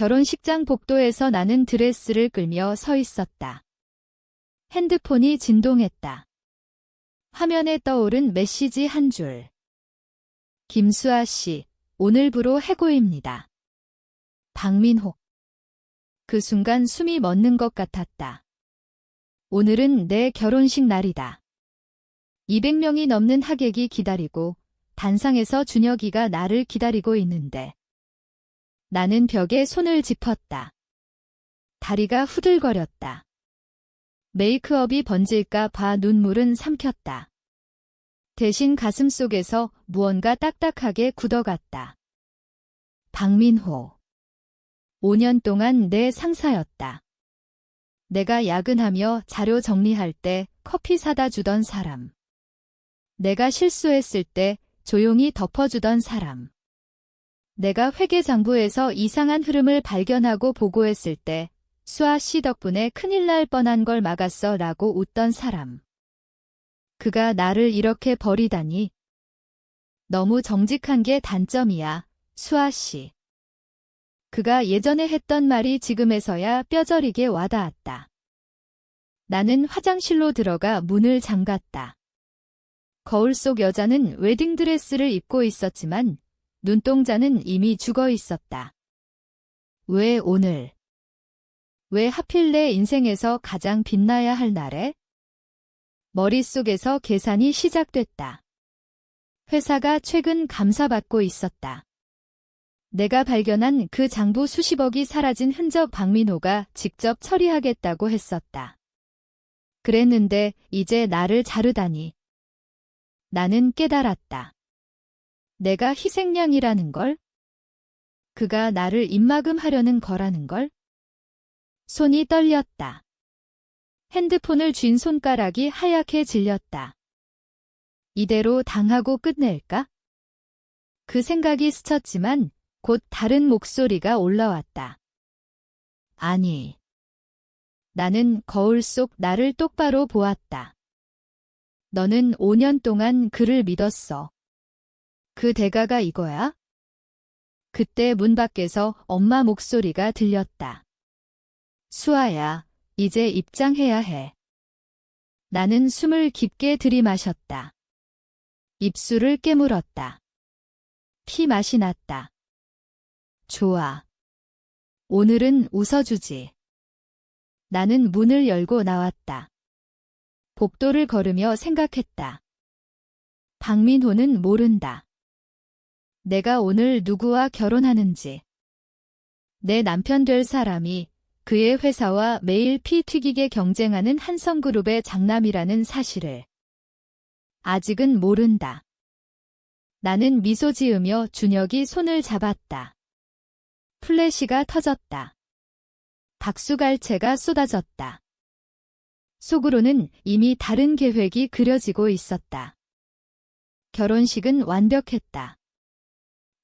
결혼식장 복도에서 나는 드레스를 끌며 서 있었다. 핸드폰이 진동했다. 화면에 떠오른 메시지 한 줄. 김수아 씨, 오늘부로 해고입니다. 박민호. 그 순간 숨이 멎는 것 같았다. 오늘은 내 결혼식 날이다. 200명이 넘는 하객이 기다리고 단상에서 준혁이가 나를 기다리고 있는데 나는 벽에 손을 짚었다. 다리가 후들거렸다. 메이크업이 번질까 봐 눈물은 삼켰다. 대신 가슴 속에서 무언가 딱딱하게 굳어갔다. 박민호. 5년 동안 내 상사였다. 내가 야근하며 자료 정리할 때 커피 사다 주던 사람. 내가 실수했을 때 조용히 덮어주던 사람. 내가 회계 장부에서 이상한 흐름을 발견하고 보고했을 때 수아 씨 덕분에 큰일 날 뻔한 걸 막았어 라고 웃던 사람. 그가 나를 이렇게 버리다니. 너무 정직한 게 단점이야, 수아 씨. 그가 예전에 했던 말이 지금에서야 뼈저리게 와닿았다. 나는 화장실로 들어가 문을 잠갔다. 거울 속 여자는 웨딩드레스를 입고 있었지만 눈동자는 이미 죽어 있었다. 왜 오늘? 왜 하필 내 인생에서 가장 빛나야 할 날에? 머릿속에서 계산이 시작됐다. 회사가 최근 감사받고 있었다. 내가 발견한 그 장부 수십억이 사라진 흔적 박민호가 직접 처리하겠다고 했었다. 그랬는데 이제 나를 자르다니. 나는 깨달았다. 내가 희생양이라는 걸? 그가 나를 입막음하려는 거라는 걸? 손이 떨렸다. 핸드폰을 쥔 손가락이 하얗게 질렸다. 이대로 당하고 끝낼까? 그 생각이 스쳤지만 곧 다른 목소리가 올라왔다. 아니. 나는 거울 속 나를 똑바로 보았다. 너는 5년 동안 그를 믿었어. 그 대가가 이거야? 그때 문 밖에서 엄마 목소리가 들렸다. 수아야, 이제 입장해야 해. 나는 숨을 깊게 들이마셨다. 입술을 깨물었다. 피 맛이 났다. 좋아. 오늘은 웃어주지. 나는 문을 열고 나왔다. 복도를 걸으며 생각했다. 박민호는 모른다. 내가 오늘 누구와 결혼하는지. 내 남편 될 사람이 그의 회사와 매일 피 튀기게 경쟁하는 한성그룹의 장남이라는 사실을. 아직은 모른다. 나는 미소 지으며 준혁이 손을 잡았다. 플래시가 터졌다. 박수갈채가 쏟아졌다. 속으로는 이미 다른 계획이 그려지고 있었다. 결혼식은 완벽했다.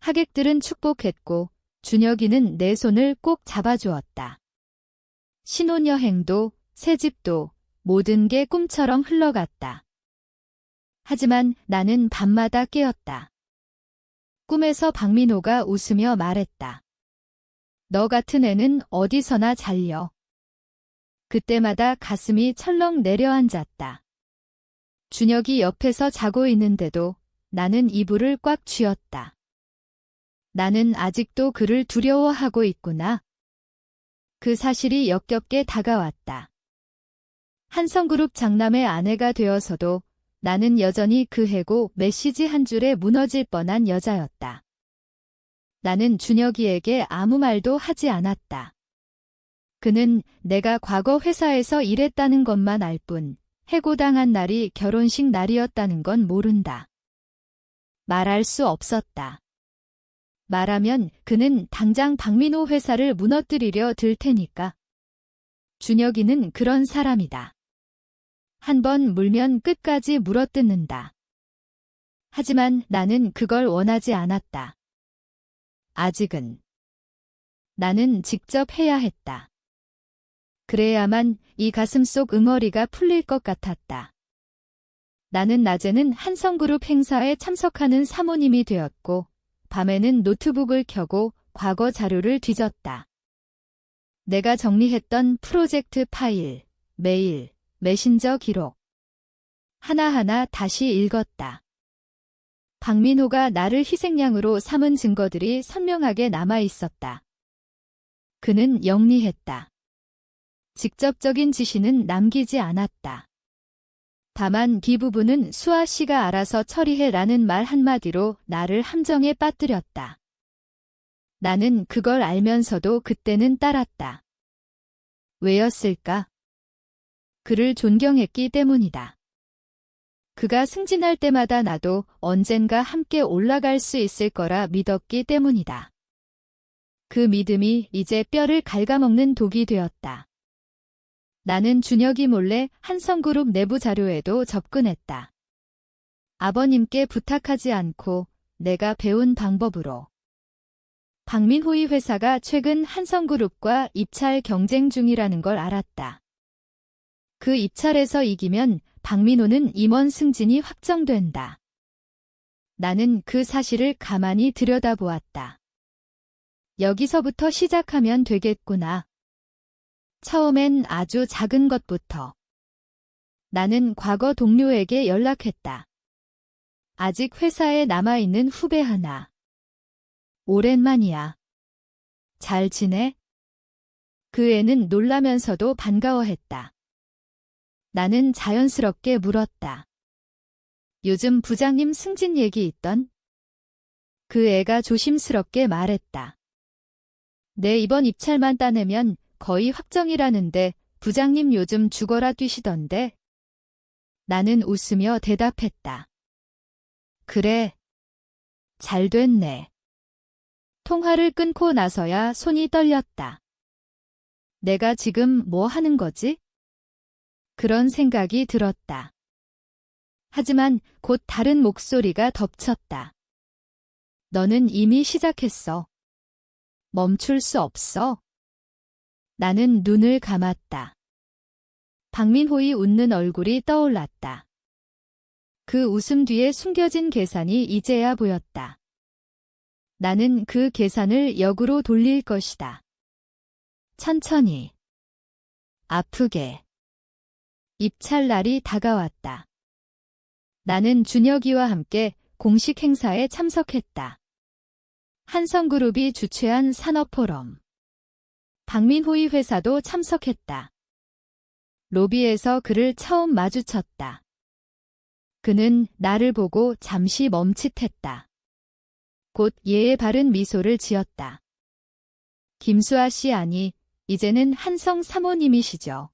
하객들은 축복했고 준혁이는 내 손을 꼭 잡아주었다. 신혼여행도 새집도 모든 게 꿈처럼 흘러갔다. 하지만 나는 밤마다 깨었다. 꿈에서 박민호가 웃으며 말했다. 너 같은 애는 어디서나 잘려. 그때마다 가슴이 철렁 내려앉았다. 준혁이 옆에서 자고 있는데도 나는 이불을 꽉 쥐었다. 나는 아직도 그를 두려워하고 있구나. 그 사실이 역겹게 다가왔다. 한성그룹 장남의 아내가 되어서도 나는 여전히 그 해고 메시지 한 줄에 무너질 뻔한 여자였다. 나는 준혁이에게 아무 말도 하지 않았다. 그는 내가 과거 회사에서 일했다는 것만 알 뿐, 해고당한 날이 결혼식 날이었다는 건 모른다. 말할 수 없었다. 말하면 그는 당장 박민호 회사를 무너뜨리려 들 테니까. 준혁이는 그런 사람이다. 한 번 물면 끝까지 물어뜯는다. 하지만 나는 그걸 원하지 않았다. 아직은. 나는 직접 해야 했다. 그래야만 이 가슴 속 응어리가 풀릴 것 같았다. 나는 낮에는 한성그룹 행사에 참석하는 사모님이 되었고, 밤에는 노트북을 켜고 과거 자료를 뒤졌다. 내가 정리했던 프로젝트 파일, 메일, 메신저 기록. 하나하나 다시 읽었다. 박민호가 나를 희생양으로 삼은 증거들이 선명하게 남아 있었다. 그는 영리했다. 직접적인 지시는 남기지 않았다. 다만 기 부분은 수아 씨가 알아서 처리해 라는 말 한마디로 나를 함정에 빠뜨렸다. 나는 그걸 알면서도 그때는 따랐다. 왜였을까? 그를 존경했기 때문이다. 그가 승진할 때마다 나도 언젠가 함께 올라갈 수 있을 거라 믿었기 때문이다. 그 믿음이 이제 뼈를 갉아먹는 독이 되었다. 나는 준혁이 몰래 한성그룹 내부 자료에도 접근했다. 아버님께 부탁하지 않고 내가 배운 방법으로. 박민호의 회사가 최근 한성그룹과 입찰 경쟁 중이라는 걸 알았다. 그 입찰에서 이기면 박민호는 임원 승진이 확정된다. 나는 그 사실을 가만히 들여다보았다. 여기서부터 시작하면 되겠구나. 처음엔 아주 작은 것부터. 나는 과거 동료에게 연락했다. 아직 회사에 남아있는 후배 하나. 오랜만이야. 잘 지내? 그 애는 놀라면서도 반가워했다. 나는 자연스럽게 물었다. 요즘 부장님 승진 얘기 있던? 그 애가 조심스럽게 말했다. 내 이번 입찰만 따내면 거의 확정이라는데 부장님 요즘 죽어라 뛰시던데? 나는 웃으며 대답했다. 그래. 잘 됐네. 통화를 끊고 나서야 손이 떨렸다. 내가 지금 뭐 하는 거지? 그런 생각이 들었다. 하지만 곧 다른 목소리가 덮쳤다. 너는 이미 시작했어. 멈출 수 없어. 나는 눈을 감았다. 박민호의 웃는 얼굴이 떠올랐다. 그 웃음 뒤에 숨겨진 계산이 이제야 보였다. 나는 그 계산을 역으로 돌릴 것이다. 천천히. 아프게. 입찰 날이 다가왔다. 나는 준혁이와 함께 공식 행사에 참석했다. 한성그룹이 주최한 산업포럼. 박민호의 회사도 참석했다. 로비에서 그를 처음 마주쳤다. 그는 나를 보고 잠시 멈칫했다. 곧 예의 바른 미소를 지었다. 김수아 씨 아니, 이제는 한성 사모님이시죠.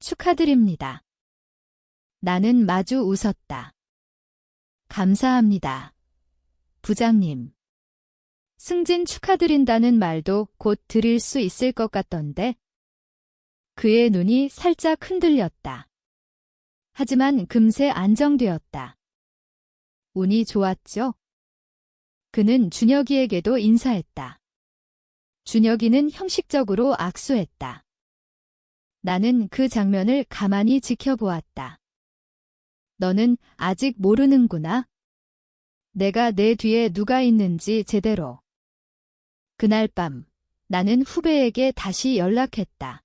축하드립니다. 나는 마주 웃었다. 감사합니다. 부장님. 승진 축하드린다는 말도 곧 드릴 수 있을 것 같던데. 그의 눈이 살짝 흔들렸다. 하지만 금세 안정되었다. 운이 좋았죠? 그는 준혁이에게도 인사했다. 준혁이는 형식적으로 악수했다. 나는 그 장면을 가만히 지켜보았다. 너는 아직 모르는구나. 내가 내 뒤에 누가 있는지 제대로. 그날 밤, 나는 후배에게 다시 연락했다.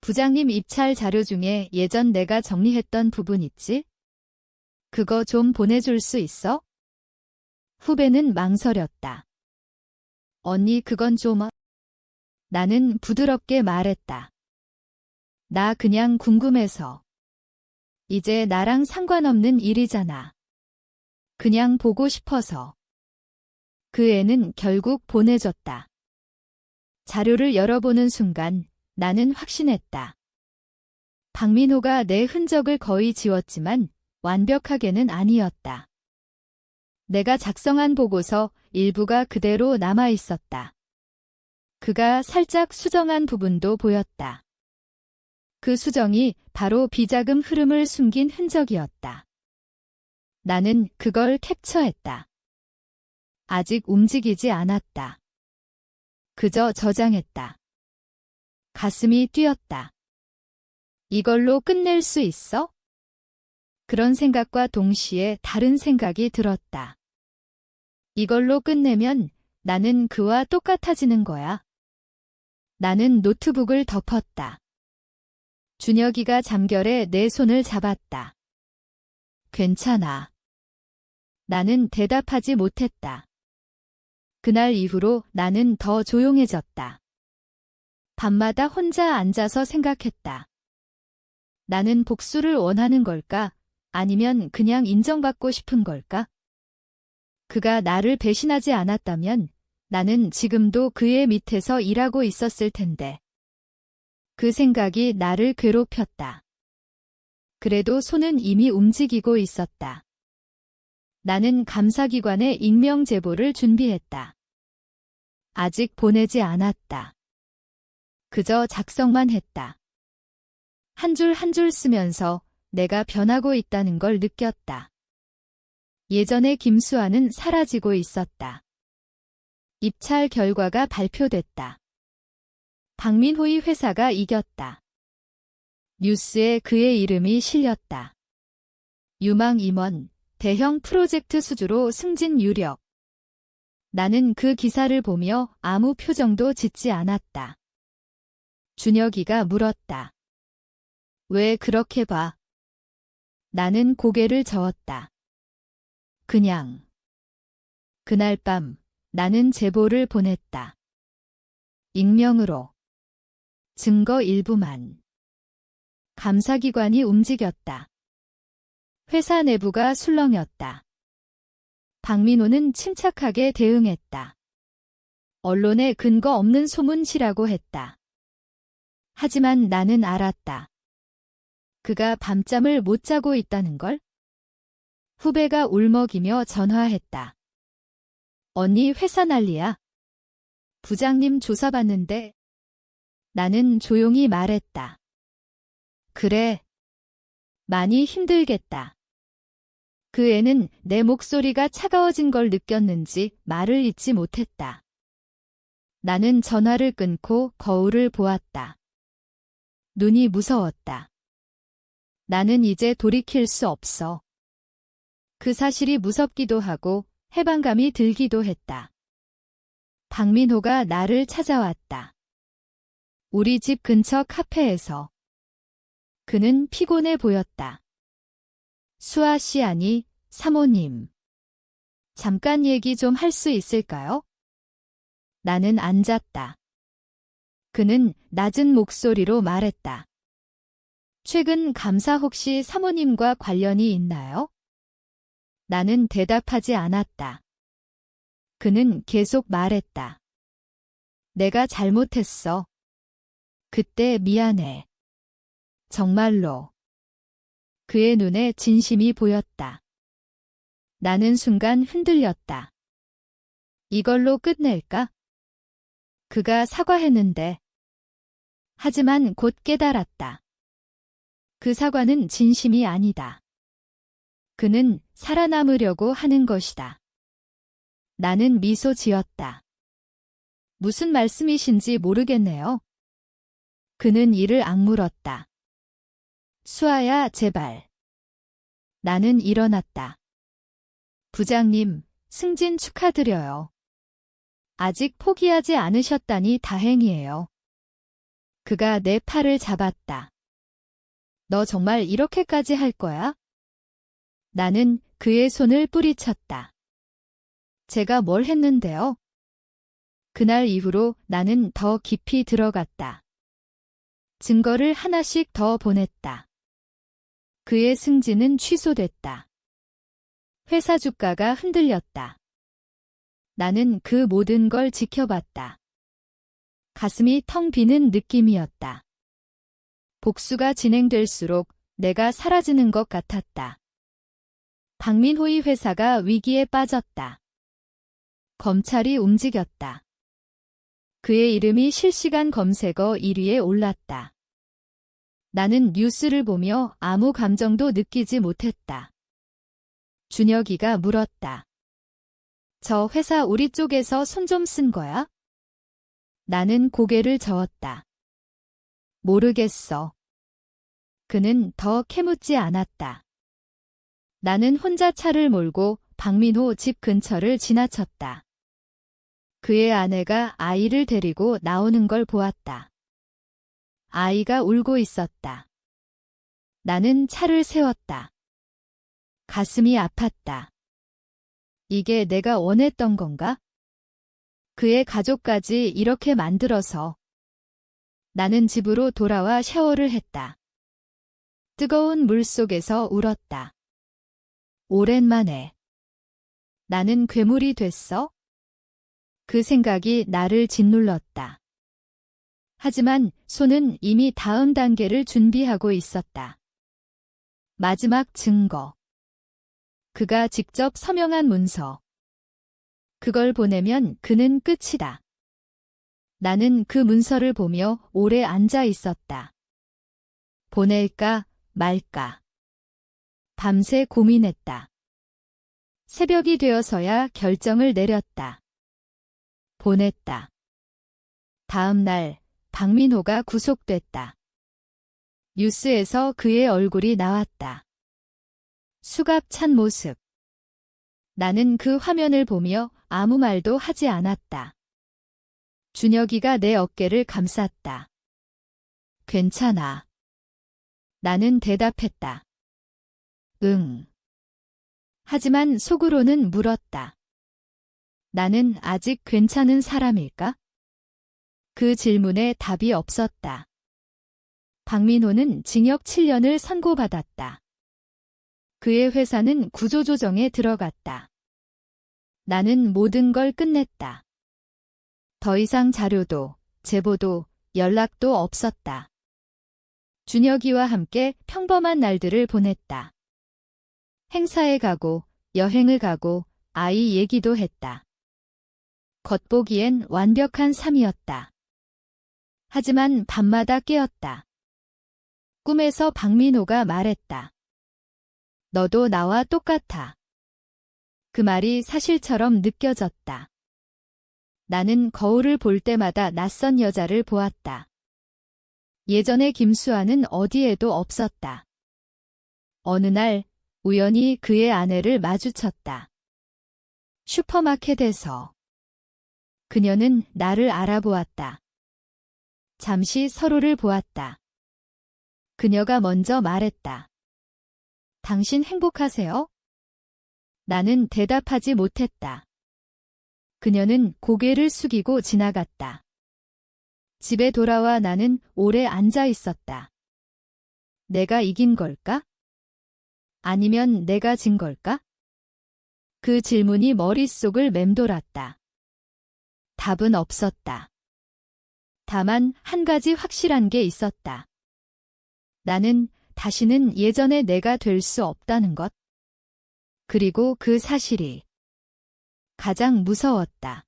부장님 입찰 자료 중에 예전 내가 정리했던 부분 있지? 그거 좀 보내줄 수 있어? 후배는 망설였다. 언니 그건 좀... 어- 나는 부드럽게 말했다. 나 그냥 궁금해서. 이제 나랑 상관없는 일이잖아. 그냥 보고 싶어서. 그 애는 결국 보내줬다. 자료를 열어보는 순간 나는 확신했다. 박민호가 내 흔적을 거의 지웠지만 완벽하게는 아니었다. 내가 작성한 보고서 일부가 그대로 남아 있었다. 그가 살짝 수정한 부분도 보였다. 그 수정이 바로 비자금 흐름을 숨긴 흔적이었다. 나는 그걸 캡처했다. 아직 움직이지 않았다. 그저 저장했다. 가슴이 뛰었다. 이걸로 끝낼 수 있어? 그런 생각과 동시에 다른 생각이 들었다. 이걸로 끝내면 나는 그와 똑같아지는 거야. 나는 노트북을 덮었다. 준혁이가 잠결에 내 손을 잡았다. 괜찮아. 나는 대답하지 못했다. 그날 이후로 나는 더 조용해졌다. 밤마다 혼자 앉아서 생각했다. 나는 복수를 원하는 걸까? 아니면 그냥 인정받고 싶은 걸까? 그가 나를 배신하지 않았다면 나는 지금도 그의 밑에서 일하고 있었을 텐데. 그 생각이 나를 괴롭혔다. 그래도 손은 이미 움직이고 있었다. 나는 감사기관에 익명 제보를 준비했다. 아직 보내지 않았다. 그저 작성만 했다. 한줄 한 줄 쓰면서 내가 변하고 있다는 걸 느꼈다. 예전의 김수아는 사라지고 있었다. 입찰 결과가 발표됐다. 박민호의 회사가 이겼다. 뉴스에 그의 이름이 실렸다. 유망 임원, 대형 프로젝트 수주로 승진 유력. 나는 그 기사를 보며 아무 표정도 짓지 않았다. 준혁이가 물었다. 왜 그렇게 봐? 나는 고개를 저었다. 그냥. 그날 밤 나는 제보를 보냈다. 익명으로. 증거 일부만. 감사기관이 움직였다. 회사 내부가 술렁였다. 박민호는 침착하게 대응했다. 언론에 근거 없는 소문이라고 했다. 하지만 나는 알았다. 그가 밤잠을 못 자고 있다는 걸? 후배가 울먹이며 전화했다. 언니 회사 난리야. 부장님 조사받는데. 나는 조용히 말했다. 그래. 많이 힘들겠다. 그 애는 내 목소리가 차가워진 걸 느꼈는지 말을 잇지 못했다. 나는 전화를 끊고 거울을 보았다. 눈이 무서웠다. 나는 이제 돌이킬 수 없어. 그 사실이 무섭기도 하고 해방감이 들기도 했다. 박민호가 나를 찾아왔다. 우리 집 근처 카페에서. 그는 피곤해 보였다. 수아 씨 아니, 사모님. 잠깐 얘기 좀 할 수 있을까요? 나는 앉았다. 그는 낮은 목소리로 말했다. 최근 감사 혹시 사모님과 관련이 있나요? 나는 대답하지 않았다. 그는 계속 말했다. 내가 잘못했어. 그때 미안해. 정말로. 그의 눈에 진심이 보였다. 나는 순간 흔들렸다. 이걸로 끝낼까? 그가 사과했는데. 하지만 곧 깨달았다. 그 사과는 진심이 아니다. 그는 살아남으려고 하는 것이다. 나는 미소 지었다. 무슨 말씀이신지 모르겠네요. 그는 이를 악물었다. 수아야, 제발. 나는 일어났다. 부장님, 승진 축하드려요. 아직 포기하지 않으셨다니 다행이에요. 그가 내 팔을 잡았다. 너 정말 이렇게까지 할 거야? 나는 그의 손을 뿌리쳤다. 제가 뭘 했는데요? 그날 이후로 나는 더 깊이 들어갔다. 증거를 하나씩 더 보냈다. 그의 승진은 취소됐다. 회사 주가가 흔들렸다. 나는 그 모든 걸 지켜봤다. 가슴이 텅 비는 느낌이었다. 복수가 진행될수록 내가 사라지는 것 같았다. 박민호의 회사가 위기에 빠졌다. 검찰이 움직였다. 그의 이름이 실시간 검색어 1위에 올랐다. 나는 뉴스를 보며 아무 감정도 느끼지 못했다. 준혁이가 물었다. 저 회사 우리 쪽에서 손 좀 쓴 거야? 나는 고개를 저었다. 모르겠어. 그는 더 캐묻지 않았다. 나는 혼자 차를 몰고 박민호 집 근처를 지나쳤다. 그의 아내가 아이를 데리고 나오는 걸 보았다. 아이가 울고 있었다. 나는 차를 세웠다. 가슴이 아팠다. 이게 내가 원했던 건가? 그의 가족까지 이렇게 만들어서 나는 집으로 돌아와 샤워를 했다. 뜨거운 물 속에서 울었다. 오랜만에 나는 괴물이 됐어? 그 생각이 나를 짓눌렀다. 하지만 손은 이미 다음 단계를 준비하고 있었다. 마지막 증거. 그가 직접 서명한 문서. 그걸 보내면 그는 끝이다. 나는 그 문서를 보며 오래 앉아 있었다. 보낼까 말까. 밤새 고민했다. 새벽이 되어서야 결정을 내렸다. 보냈다. 다음 날 박민호가 구속됐다. 뉴스에서 그의 얼굴이 나왔다. 수갑 찬 모습. 나는 그 화면을 보며 아무 말도 하지 않았다. 준혁이가 내 어깨를 감쌌다. 괜찮아. 나는 대답했다. 응. 하지만 속으로는 물었다. 나는 아직 괜찮은 사람일까? 그 질문에 답이 없었다. 박민호는 징역 7년을 선고받았다. 그의 회사는 구조조정에 들어갔다. 나는 모든 걸 끝냈다. 더 이상 자료도, 제보도, 연락도 없었다. 준혁이와 함께 평범한 날들을 보냈다. 행사에 가고, 여행을 가고, 아이 얘기도 했다. 겉보기엔 완벽한 삶이었다. 하지만 밤마다 깨었다. 꿈에서 박민호가 말했다. 너도 나와 똑같아. 그 말이 사실처럼 느껴졌다. 나는 거울을 볼 때마다 낯선 여자를 보았다. 예전의 김수아는 어디에도 없었다. 어느 날 우연히 그의 아내를 마주쳤다. 슈퍼마켓에서. 그녀는 나를 알아보았다. 잠시 서로를 보았다. 그녀가 먼저 말했다. 당신 행복하세요? 나는 대답하지 못했다. 그녀는 고개를 숙이고 지나갔다. 집에 돌아와 나는 오래 앉아 있었다. 내가 이긴 걸까? 아니면 내가 진 걸까? 그 질문이 머릿속을 맴돌았다. 답은 없었다. 다만 한 가지 확실한 게 있었다. 나는 다시는 예전의 내가 될 수 없다는 것. 그리고 그 사실이 가장 무서웠다.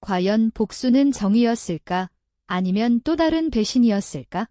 과연 복수는 정의였을까? 아니면 또 다른 배신이었을까?